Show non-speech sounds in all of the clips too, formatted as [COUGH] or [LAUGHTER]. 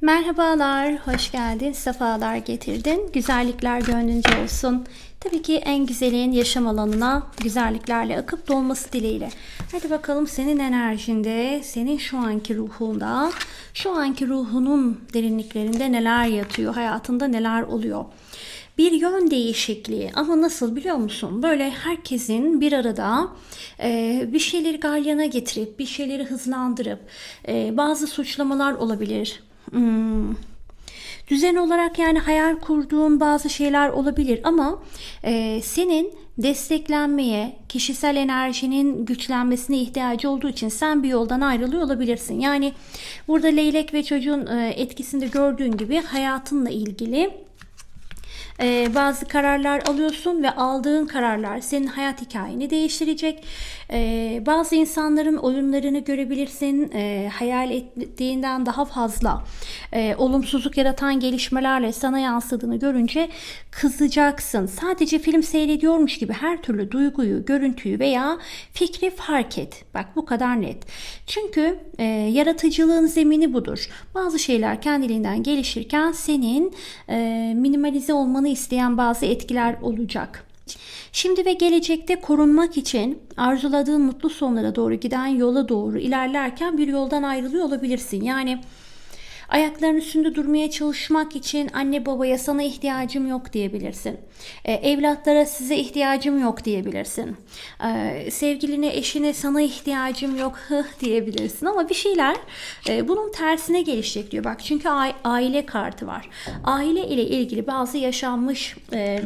Merhabalar, hoş geldin, sefalar getirdin. Güzellikler gönlünce olsun. Tabii ki en güzelin yaşam alanına güzelliklerle akıp dolması dileğiyle. Hadi bakalım senin enerjinde, senin şu anki ruhunda, şu anki ruhunun derinliklerinde neler yatıyor, hayatında neler oluyor. Bir yön değişikliği ama nasıl biliyor musun? Böyle herkesin bir arada e, bir şeyleri galyana getirip, bir şeyleri hızlandırıp, e, bazı suçlamalar olabilir. Hmm, düzen olarak yani hayal kurduğun bazı şeyler olabilir ama e, senin desteklenmeye, kişisel enerjinin güçlenmesine ihtiyacı olduğu için sen bir yoldan ayrılıyor olabilirsin. Yani burada leylek ve çocuğun e, etkisinde gördüğün gibi hayatınla ilgili e, bazı kararlar alıyorsun ve aldığın kararlar senin hayat hikayeni değiştirecek. E, bazı insanların oyunlarını görebilirsin. E, hayal ettiğinden daha fazla e, olumsuzluk yaratan gelişmelerle sana yansıdığını görünce kızacaksın. Sadece film seyrediyormuş gibi her türlü duyguyu, görüntüyü veya fikri fark et. Bak bu kadar net. Çünkü e, yaratıcılığın zemini budur. Bazı şeyler kendiliğinden gelişirken senin e, minimalize olmanı isteyen bazı etkiler olacak. Şimdi ve gelecekte korunmak için arzuladığın mutlu sonlara doğru giden yola doğru ilerlerken bir yoldan ayrılıyor olabilirsin. Yani Ayakların üstünde durmaya çalışmak için anne babaya sana ihtiyacım yok diyebilirsin. E, evlatlara size ihtiyacım yok diyebilirsin. E, sevgiline, eşine sana ihtiyacım yok diyebilirsin. Ama bir şeyler e, bunun tersine gelişecek diyor. Bak çünkü aile kartı var. Aile ile ilgili bazı yaşanmış... E,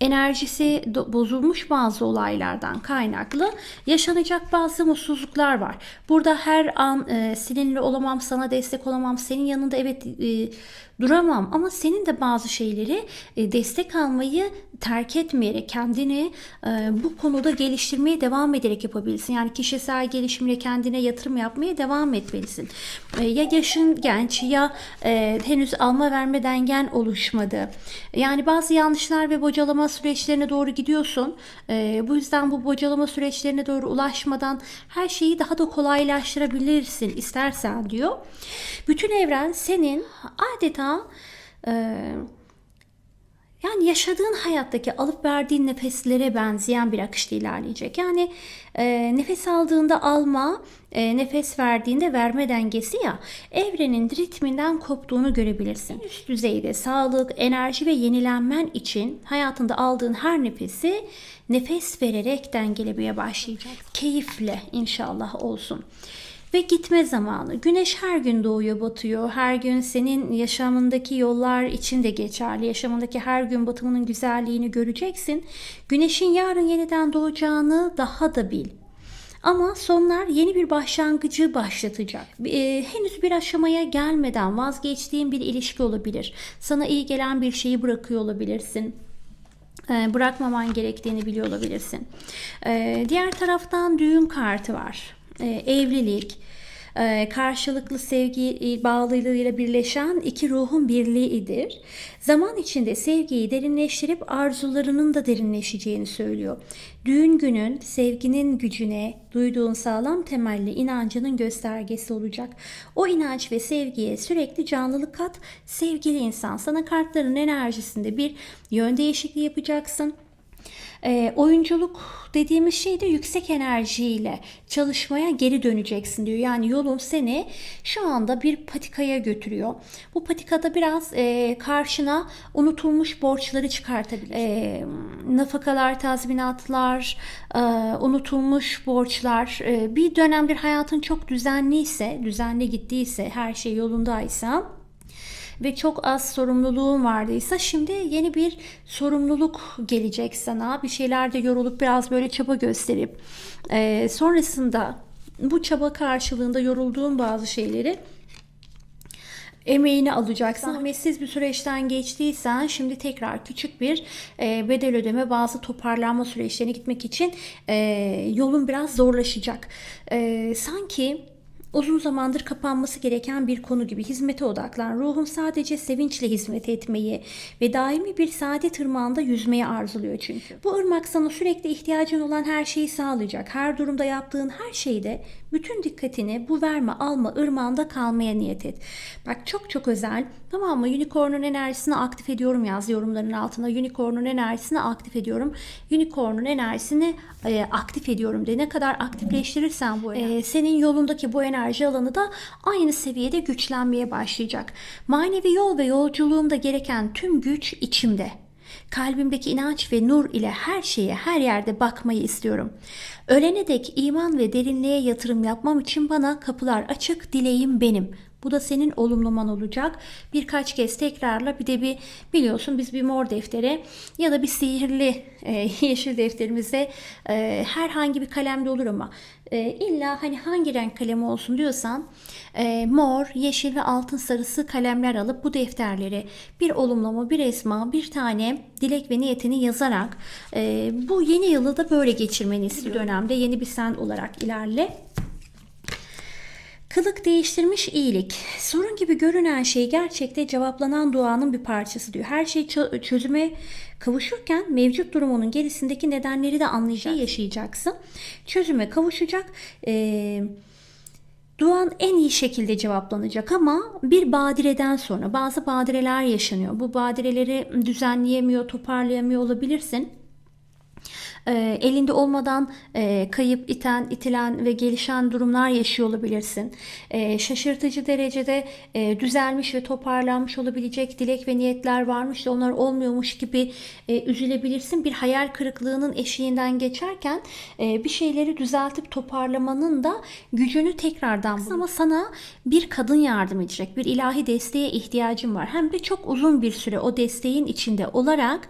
enerjisi bozulmuş bazı olaylardan kaynaklı yaşanacak bazı mutsuzluklar var. Burada her an e, seninle olamam, sana destek olamam, senin yanında evet e, duramam ama senin de bazı şeyleri e, destek almayı terk etmeyerek kendini e, bu konuda geliştirmeye devam ederek yapabilirsin. Yani kişisel gelişimle kendine yatırım yapmaya devam etmelisin. E, ya yaşın genç ya henüz alma verme dengen oluşmadı. Yani bazı yanlışlar ve bocalama süreçlerine doğru gidiyorsun. Bu yüzden bu bocalama süreçlerine doğru ulaşmadan her şeyi daha da kolaylaştırabilirsin istersen diyor. Bütün evren senin adeta adeta e, yani yaşadığın hayattaki alıp verdiğin nefeslere benzeyen bir akışta ilerleyecek. Yani e, nefes aldığında alma, e, nefes verdiğinde verme dengesi ya evrenin ritminden koptuğunu görebilirsin. Üst düzeyde sağlık, enerji ve yenilenmen için hayatında aldığın her nefesi nefes vererek dengelemeye başlayacak. Keyifle inşallah olsun ve gitme zamanı. Güneş her gün doğuyor, batıyor. Her gün senin yaşamındaki yollar için de geçerli. Yaşamındaki her gün batımının güzelliğini göreceksin. Güneşin yarın yeniden doğacağını daha da bil. Ama sonlar yeni bir başlangıcı başlatacak. Ee, henüz bir aşamaya gelmeden vazgeçtiğin bir ilişki olabilir. Sana iyi gelen bir şeyi bırakıyor olabilirsin ee, bırakmaman gerektiğini biliyor olabilirsin. Ee, diğer taraftan düğün kartı var. Ee, evlilik, e, karşılıklı sevgi bağlılığıyla birleşen iki ruhun birliğidir. Zaman içinde sevgiyi derinleştirip arzularının da derinleşeceğini söylüyor. Düğün günün sevginin gücüne duyduğun sağlam temelli inancının göstergesi olacak. O inanç ve sevgiye sürekli canlılık kat. Sevgili insan sana kartların enerjisinde bir yön değişikliği yapacaksın e, oyunculuk dediğimiz şey de yüksek enerjiyle çalışmaya geri döneceksin diyor. Yani yolun seni şu anda bir patikaya götürüyor. Bu patikada biraz e, karşına unutulmuş borçları çıkartabilir. E, nafakalar, tazminatlar, e, unutulmuş borçlar. E, bir dönemdir hayatın çok düzenliyse, düzenli gittiyse, her şey yolundaysa ve çok az sorumluluğun vardıysa şimdi yeni bir sorumluluk gelecek sana. Bir şeylerde yorulup biraz böyle çaba gösterip e, sonrasında bu çaba karşılığında yorulduğun bazı şeyleri emeğini alacaksın. Zahmetsiz bir süreçten geçtiysen şimdi tekrar küçük bir e, bedel ödeme bazı toparlanma süreçlerine gitmek için e, yolun biraz zorlaşacak. E, sanki uzun zamandır kapanması gereken bir konu gibi hizmete odaklan. Ruhun sadece sevinçle hizmet etmeyi ve daimi bir saadet ırmağında yüzmeyi arzuluyor çünkü. Bu ırmak sana sürekli ihtiyacın olan her şeyi sağlayacak. Her durumda yaptığın her şeyde Bütün dikkatini bu verme alma ırmağında kalmaya niyet et. Bak çok çok özel tamam mı? Unicorn'un enerjisini aktif ediyorum yaz yorumların altına. Unicorn'un enerjisini aktif ediyorum. Unicorn'un enerjisini e, aktif ediyorum de. Ne kadar aktifleştirirsen bu e, senin yolundaki bu enerji alanı da aynı seviyede güçlenmeye başlayacak. Manevi yol ve yolculuğumda gereken tüm güç içimde. Kalbimdeki inanç ve nur ile her şeye, her yerde bakmayı istiyorum. Ölene dek iman ve derinliğe yatırım yapmam için bana kapılar açık, dileğim benim. Bu da senin olumlaman olacak. Birkaç kez tekrarla bir de bir biliyorsun biz bir mor deftere ya da bir sihirli e, [LAUGHS] yeşil defterimize e, herhangi bir kalemde olur ama e, illa hani hangi renk kalemi olsun diyorsan e, mor, yeşil ve altın sarısı kalemler alıp bu defterleri bir olumlama, bir esma, bir tane dilek ve niyetini yazarak e, bu yeni yılı da böyle geçirmeni istiyorum. dönemde yeni bir sen olarak ilerle. Kılık değiştirmiş iyilik. Sorun gibi görünen şey gerçekte cevaplanan duanın bir parçası diyor. Her şey çö- çözüme kavuşurken mevcut durumunun gerisindeki nedenleri de anlayacak, yaşayacaksın. Çözüme kavuşacak. Ee, Duan en iyi şekilde cevaplanacak ama bir badireden sonra bazı badireler yaşanıyor. Bu badireleri düzenleyemiyor, toparlayamıyor olabilirsin e, elinde olmadan e, kayıp, iten, itilen ve gelişen durumlar yaşıyor olabilirsin. E, şaşırtıcı derecede e, düzelmiş ve toparlanmış olabilecek dilek ve niyetler varmış da onlar olmuyormuş gibi e, üzülebilirsin. Bir hayal kırıklığının eşiğinden geçerken e, bir şeyleri düzeltip toparlamanın da gücünü tekrardan bulur. Ama sana bir kadın yardım edecek, bir ilahi desteğe ihtiyacın var. Hem de çok uzun bir süre o desteğin içinde olarak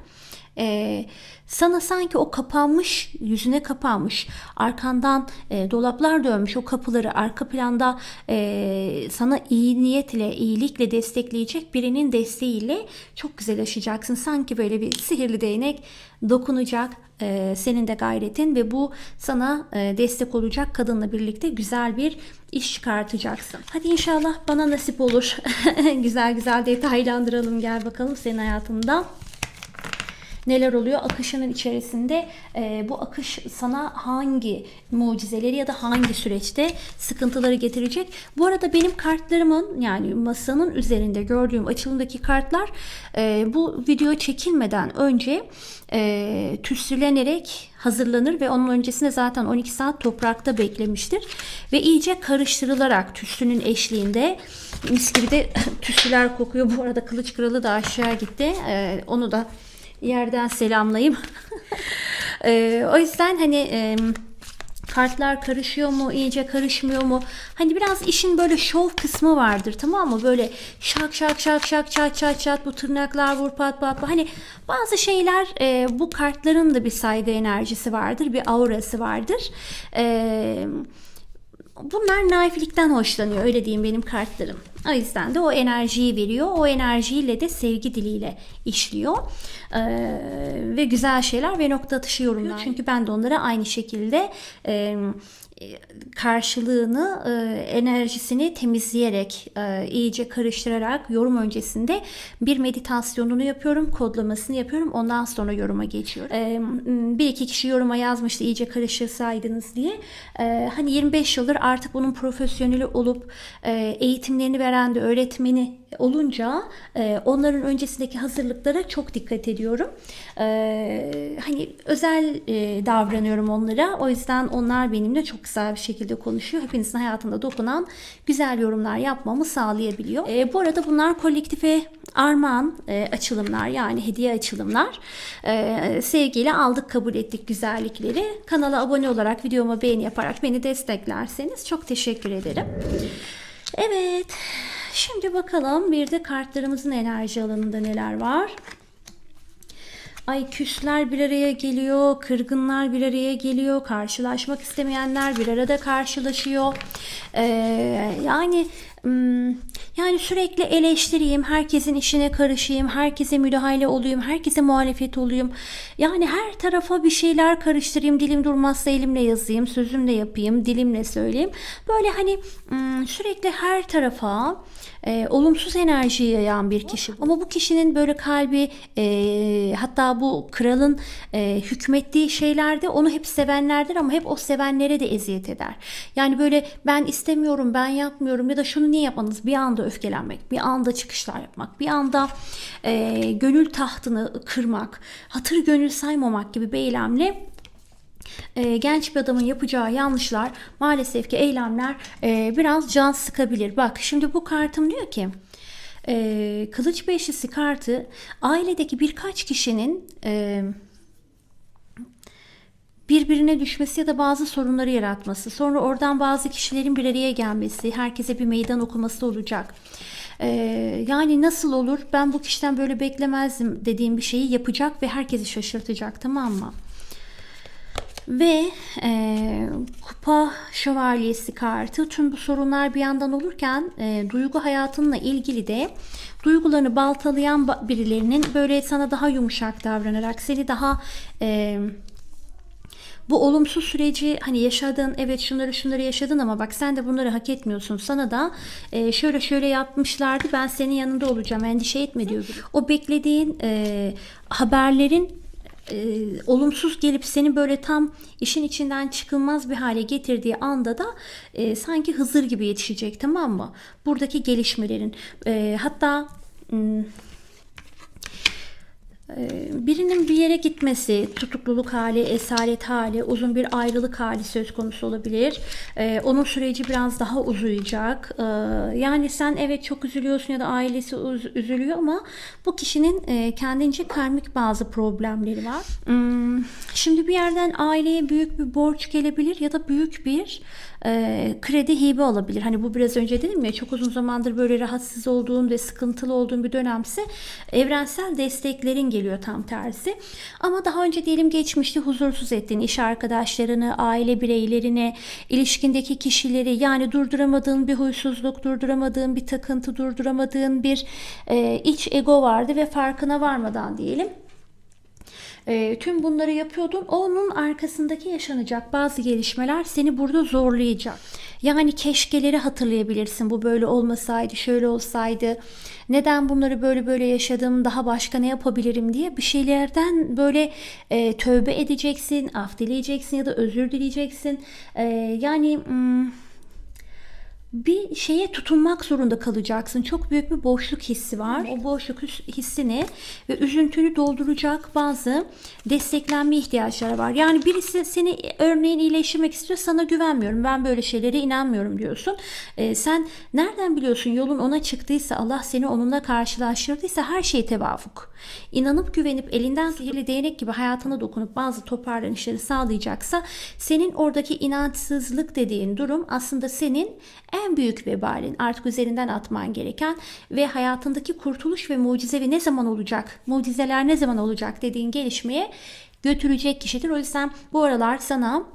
e, sana sanki o kapanmış, yüzüne kapanmış, arkandan e, dolaplar dönmüş o kapıları arka planda e, sana iyi niyetle, iyilikle destekleyecek birinin desteğiyle çok güzel aşacaksın. Sanki böyle bir sihirli değnek dokunacak e, senin de gayretin ve bu sana e, destek olacak kadınla birlikte güzel bir iş çıkartacaksın. Hadi inşallah bana nasip olur. [LAUGHS] güzel güzel detaylandıralım gel bakalım senin hayatında neler oluyor akışının içerisinde e, bu akış sana hangi mucizeleri ya da hangi süreçte sıkıntıları getirecek. Bu arada benim kartlarımın yani masanın üzerinde gördüğüm açılımdaki kartlar e, bu video çekilmeden önce e, tüsülenerek hazırlanır ve onun öncesinde zaten 12 saat toprakta beklemiştir. Ve iyice karıştırılarak tüsünün eşliğinde mis gibi de [LAUGHS] tüsüler kokuyor. Bu arada kılıç kralı da aşağı gitti. E, onu da yerden selamlayayım. [LAUGHS] e, o yüzden hani e, kartlar karışıyor mu iyice karışmıyor mu hani biraz işin böyle şov kısmı vardır tamam mı böyle şak şak şak şak çat çat çat bu tırnaklar vur pat pat hani bazı şeyler e, bu kartların da bir saygı enerjisi vardır bir aurası vardır eee bunlar naiflikten hoşlanıyor öyle diyeyim benim kartlarım. O yüzden de o enerjiyi veriyor. O enerjiyle de sevgi diliyle işliyor. Ee, ve güzel şeyler ve nokta atışı yorumlar. Çünkü ben de onlara aynı şekilde e, karşılığını e, enerjisini temizleyerek e, iyice karıştırarak yorum öncesinde bir meditasyonunu yapıyorum kodlamasını yapıyorum. Ondan sonra yoruma geçiyorum. E, bir iki kişi yoruma yazmıştı iyice karıştırsaydınız diye. E, hani 25 yıldır artık bunun profesyoneli olup e, eğitimlerini veren de öğretmeni olunca e, onların öncesindeki hazırlıklara çok dikkat ediyorum. E, hani özel e, davranıyorum onlara. O yüzden onlar benimle çok güzel bir şekilde konuşuyor. Hepinizin hayatında dokunan güzel yorumlar yapmamı sağlayabiliyor. E, bu arada bunlar kolektife armağan e, açılımlar yani hediye açılımlar. E, sevgiyle aldık kabul ettik güzellikleri. Kanala abone olarak videoma beğeni yaparak beni desteklerseniz çok teşekkür ederim. Evet. Şimdi bakalım bir de kartlarımızın enerji alanında neler var. Ay küsler bir araya geliyor, kırgınlar bir araya geliyor, karşılaşmak istemeyenler bir arada karşılaşıyor. Ee, yani Yani sürekli eleştireyim, herkesin işine karışayım, herkese müdahale olayım, herkese muhalefet olayım. Yani her tarafa bir şeyler karıştırayım, dilim durmazsa elimle yazayım, sözümle yapayım, dilimle söyleyeyim. Böyle hani sürekli her tarafa e, olumsuz enerji yayan bir kişi. Ama bu kişinin böyle kalbi e, hatta bu kralın e, hükmettiği şeylerde onu hep sevenlerdir ama hep o sevenlere de eziyet eder. Yani böyle ben istemiyorum, ben yapmıyorum ya da şunu niye yapmanız bir anda öfkelenmek, bir anda çıkışlar yapmak, bir anda e, gönül tahtını kırmak, hatır gönül saymamak gibi bir eylemle e, genç bir adamın yapacağı yanlışlar maalesef ki eylemler e, biraz can sıkabilir. Bak şimdi bu kartım diyor ki e, kılıç beşlisi kartı ailedeki birkaç kişinin e, birbirine düşmesi ya da bazı sorunları yaratması, sonra oradan bazı kişilerin bir araya gelmesi, herkese bir meydan okuması olacak. Ee, yani nasıl olur ben bu kişiden böyle beklemezdim dediğim bir şeyi yapacak ve herkesi şaşırtacak tamam mı? Ve e, kupa şövalyesi kartı tüm bu sorunlar bir yandan olurken e, duygu hayatınla ilgili de duygularını baltalayan birilerinin böyle sana daha yumuşak davranarak seni daha e, bu olumsuz süreci hani yaşadın evet şunları şunları yaşadın ama bak sen de bunları hak etmiyorsun. Sana da e, şöyle şöyle yapmışlardı ben senin yanında olacağım endişe etme diyor. O beklediğin e, haberlerin e, olumsuz gelip seni böyle tam işin içinden çıkılmaz bir hale getirdiği anda da e, sanki Hızır gibi yetişecek tamam mı? Buradaki gelişmelerin e, hatta hmm, birinin bir yere gitmesi, tutukluluk hali, esaret hali, uzun bir ayrılık hali söz konusu olabilir. Ee, onun süreci biraz daha uzayacak. Ee, yani sen evet çok üzülüyorsun ya da ailesi üzülüyor ama bu kişinin e, kendince karmik bazı problemleri var. Hmm, şimdi bir yerden aileye büyük bir borç gelebilir ya da büyük bir kredi hibe olabilir. Hani bu biraz önce dedim ya çok uzun zamandır böyle rahatsız olduğun ve sıkıntılı olduğun bir dönemse evrensel desteklerin geliyor tam tersi. Ama daha önce diyelim geçmişte huzursuz ettiğin iş arkadaşlarını, aile bireylerini, ilişkindeki kişileri yani durduramadığın bir huysuzluk, durduramadığın bir takıntı, durduramadığın bir e, iç ego vardı ve farkına varmadan diyelim e, tüm bunları yapıyordun. Onun arkasındaki yaşanacak bazı gelişmeler seni burada zorlayacak. Yani keşkeleri hatırlayabilirsin. Bu böyle olmasaydı, şöyle olsaydı. Neden bunları böyle böyle yaşadım? Daha başka ne yapabilirim diye bir şeylerden böyle e, tövbe edeceksin, af dileyeceksin ya da özür dileyeceksin. E, yani... Hmm, bir şeye tutunmak zorunda kalacaksın. Çok büyük bir boşluk hissi var. O boşluk hissini ve üzüntünü dolduracak bazı desteklenme ihtiyaçları var. Yani birisi seni örneğin iyileştirmek istiyor. Sana güvenmiyorum. Ben böyle şeylere inanmıyorum diyorsun. Ee, sen nereden biliyorsun yolun ona çıktıysa Allah seni onunla karşılaştırdıysa her şey tevafuk. İnanıp güvenip elinden sihirli değnek gibi hayatına dokunup bazı toparlanışları sağlayacaksa senin oradaki inançsızlık dediğin durum aslında senin en büyük vebalin artık üzerinden atman gereken ve hayatındaki kurtuluş ve mucizevi ne zaman olacak, mucizeler ne zaman olacak dediğin gelişmeye götürecek kişidir. O yüzden bu aralar sana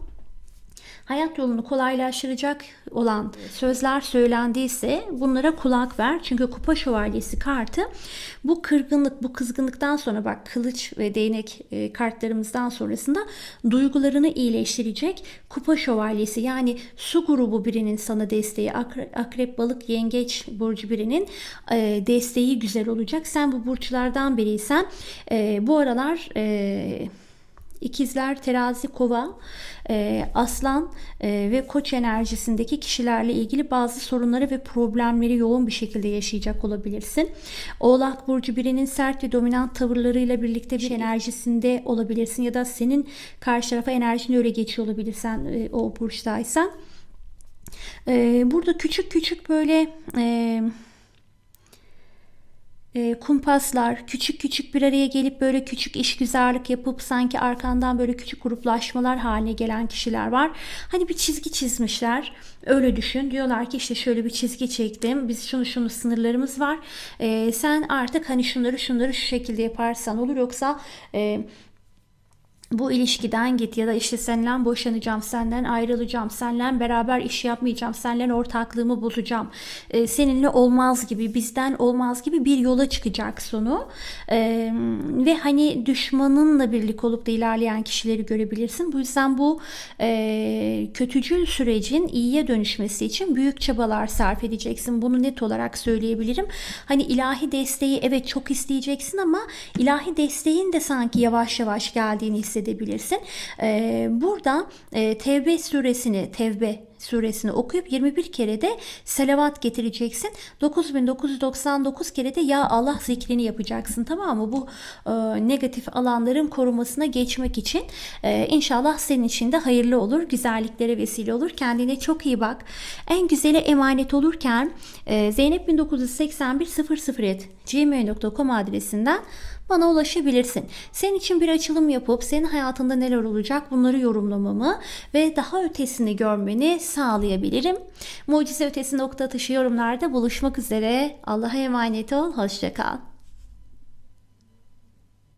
hayat yolunu kolaylaştıracak olan sözler söylendiyse bunlara kulak ver. Çünkü kupa şövalyesi kartı bu kırgınlık, bu kızgınlıktan sonra bak kılıç ve değnek e, kartlarımızdan sonrasında duygularını iyileştirecek kupa şövalyesi yani su grubu birinin sana desteği akrep, balık yengeç burcu birinin e, desteği güzel olacak. Sen bu burçlardan biriysen e, bu aralar İkizler, terazi, kova, e, aslan e, ve koç enerjisindeki kişilerle ilgili bazı sorunları ve problemleri yoğun bir şekilde yaşayacak olabilirsin. Oğlak burcu birinin sert ve dominant tavırlarıyla birlikte bir enerjisinde olabilirsin ya da senin karşı tarafa enerjini öyle geçiyor olabilirsen e, o burçtaysan. E, burada küçük küçük böyle... E, e, kumpaslar, küçük küçük bir araya gelip böyle küçük işgüzarlık yapıp sanki arkandan böyle küçük gruplaşmalar haline gelen kişiler var. Hani bir çizgi çizmişler. Öyle düşün. Diyorlar ki işte şöyle bir çizgi çektim. Biz şunu şunu sınırlarımız var. E, sen artık hani şunları şunları şu şekilde yaparsan olur. Yoksa e, bu ilişkiden git ya da işte senden boşanacağım, senden ayrılacağım, seninle beraber iş yapmayacağım, seninle ortaklığımı bozacağım, e, seninle olmaz gibi, bizden olmaz gibi bir yola çıkacak sonu. E, ve hani düşmanınla birlik olup da ilerleyen kişileri görebilirsin. Bu yüzden bu e, kötücül sürecin iyiye dönüşmesi için büyük çabalar sarf edeceksin. Bunu net olarak söyleyebilirim. Hani ilahi desteği evet çok isteyeceksin ama ilahi desteğin de sanki yavaş yavaş geldiğini hissedebilirsin. Ee, burada e, Tevbe suresini, Tevbe suresini okuyup 21 kere de selavat getireceksin. 9999 kere de ya Allah zikrini yapacaksın tamam mı? Bu e, negatif alanların korumasına geçmek için e, inşallah senin için de hayırlı olur. Güzelliklere vesile olur. Kendine çok iyi bak. En güzeli emanet olurken e, Zeynep 1981 00 gmail.com adresinden bana ulaşabilirsin. Senin için bir açılım yapıp senin hayatında neler olacak bunları yorumlamamı ve daha ötesini görmeni sağlayabilirim. Mucize ötesi nokta atışı yorumlarda buluşmak üzere. Allah'a emanet ol. Hoşça kal.